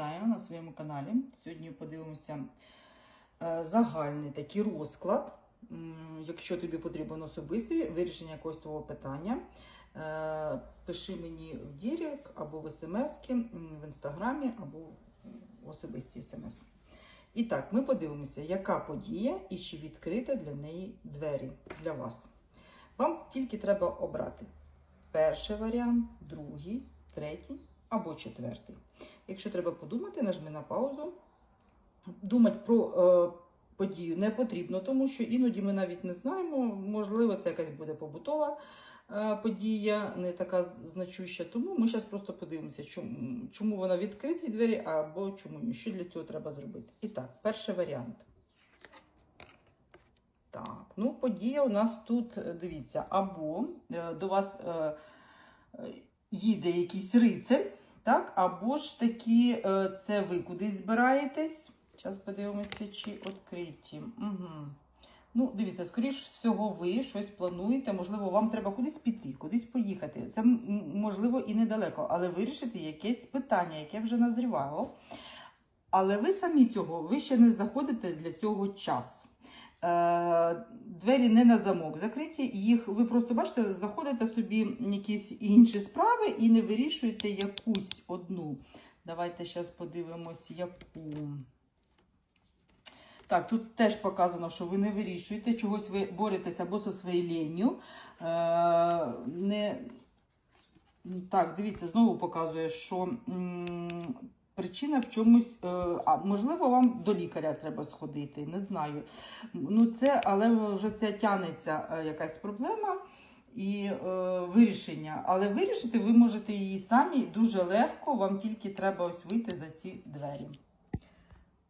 Вітаю на своєму каналі. Сьогодні подивимося е, загальний такий розклад. Якщо тобі потрібен особистий вирішення якогось твого питання, е, пиши мені в Дірек або в смс, в інстаграмі, або в особисті смс. І так, ми подивимося, яка подія і чи відкрита для неї двері для вас. Вам тільки треба обрати перший варіант, другий, третій або четвертий. Якщо треба подумати, нажми на паузу. Думати про е, подію не потрібно, тому що іноді ми навіть не знаємо. Можливо, це якась буде побутова е, подія, не така значуща. Тому ми зараз просто подивимося, чому, чому вона відкриті двері або чому ні. Що для цього треба зробити. І так, перший варіант. Так, ну подія у нас тут, е, дивіться, або е, до вас е, е, їде якийсь рицар, так, або ж таки е, це ви кудись збираєтесь. Зараз подивимося, чи відкриті. Угу. Ну, дивіться, скоріш всього, ви щось плануєте, можливо, вам треба кудись піти, кудись поїхати. Це можливо і недалеко, але вирішити якесь питання, яке вже назрівало. Але ви самі цього, ви ще не знаходите для цього час. Е, Двері не на замок закриті, їх ви просто бачите, заходите собі якісь інші справи і не вирішуєте якусь одну. Давайте зараз подивимось, яку. Так, тут теж показано, що ви не вирішуєте, чогось ви боретеся або зі своєю. Е, не... Так, дивіться, знову показує, що причина в чомусь, е, а можливо, вам до лікаря треба сходити, не знаю. Ну, це, але вже це тянеться е, якась проблема і е, вирішення. Але вирішити ви можете її самі дуже легко, вам тільки треба ось вийти за ці двері.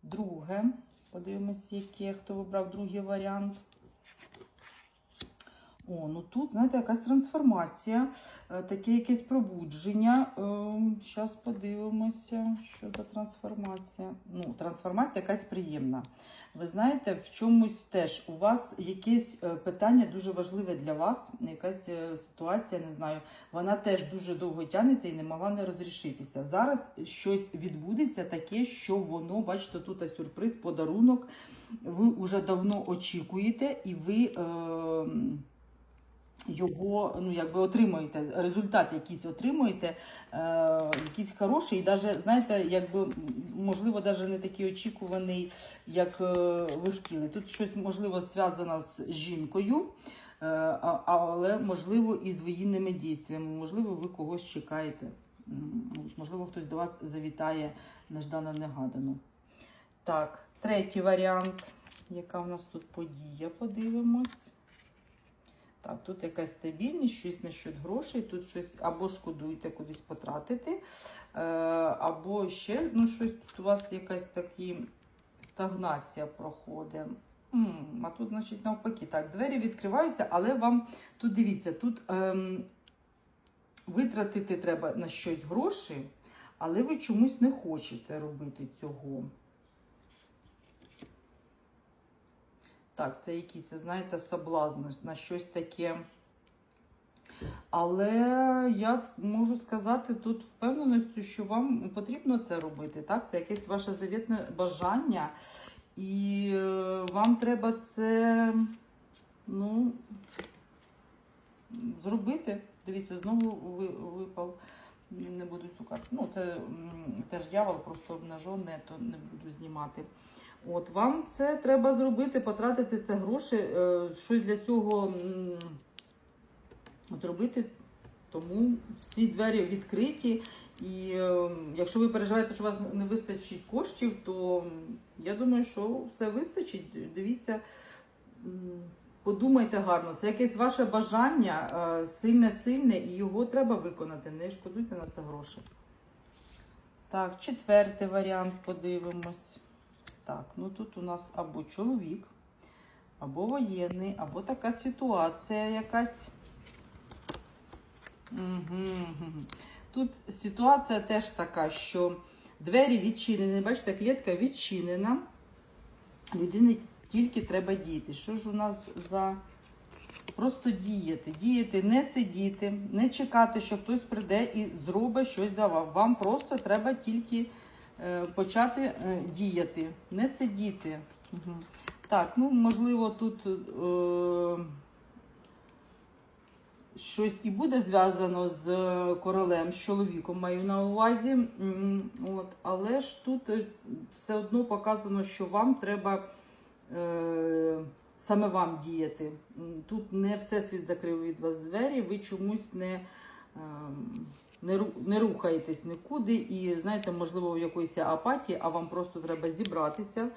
Друге, подивимось, яке, хто вибрав другий варіант. О, ну тут, знаєте, якась трансформація, е, таке якесь пробудження. Зараз подивимося, що за трансформація. Ну, трансформація якась приємна. Ви знаєте, в чомусь теж у вас якесь е, питання дуже важливе для вас, якась е, ситуація, не знаю, вона теж дуже довго тягнеться і не могла не розрішитися. Зараз щось відбудеться таке, що воно, бачите, тут сюрприз, подарунок. Ви вже давно очікуєте, і ви. Е, його ну якби отримуєте, результат якийсь отримуєте, е, якийсь хороший, і навіть, знаєте, якби можливо, навіть не такий очікуваний, як е, ви хотіли. Тут щось можливо зв'язано з жінкою, е, але можливо і з воєнними дійствами. Можливо, ви когось чекаєте. Можливо, хтось до вас завітає неждано негадано. Так, третій варіант. Яка в нас тут подія? Подивимось. Так, тут якась стабільність, щось насчет грошей, тут щось або шкодуєте кудись потратити, е, або ще ну, щось тут у вас якась такі стагнація проходить. А тут, значить, навпаки. Так, двері відкриваються, але вам тут дивіться, тут ем, витратити треба на щось гроші, але ви чомусь не хочете робити цього. Так, це якийсь, знаєте, соблазн на щось таке. Але я можу сказати тут впевненістю, що вам потрібно це робити. Так? Це якесь ваше завітне бажання. І е, вам треба це ну, зробити. Дивіться, знову випав. Не буду цукати. Ну, це теж дьявол, просто обнажене, то не буду знімати. От вам це треба зробити, потратити це гроші, е, щось для цього зробити. Тому всі двері відкриті. І е, якщо ви переживаєте, що у вас не вистачить коштів, то я думаю, що все вистачить. Дивіться, подумайте гарно. Це якесь ваше бажання е, сильне-сильне, і його треба виконати. Не шкодуйте на це гроші. Так, четвертий варіант подивимось. Так, ну тут у нас або чоловік, або воєнний, або така ситуація якась. Угу. Тут ситуація теж така, що двері відчинені, бачите, клітка відчинена. Людині тільки треба діяти. Що ж у нас за просто діяти? Діяти, не сидіти, не чекати, що хтось прийде і зробить щось за вас. Вам просто треба тільки почати е, діяти, не сидіти. Угу. Так, ну можливо, тут е, щось і буде зв'язано з королем, з чоловіком маю на увазі. От, але ж тут е, все одно показано, що вам треба е, саме вам діяти. Тут не всесвіт закрив від вас двері, ви чомусь не. ем, Не, не рухаєтесь нікуди, і знаєте, можливо, в якоїсь апатії, а вам просто треба зібратися,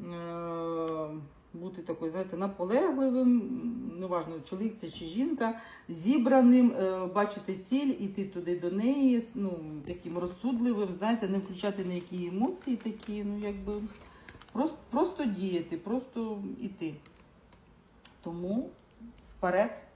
е, бути такою, знаєте, наполегливим, неважно, чоловік це чи жінка, зібраним, е, бачити ціль, іти туди до неї, ну, таким розсудливим, знаєте, не включати ніякі емоції такі, ну якби просто, просто діяти, просто іти. Тому вперед.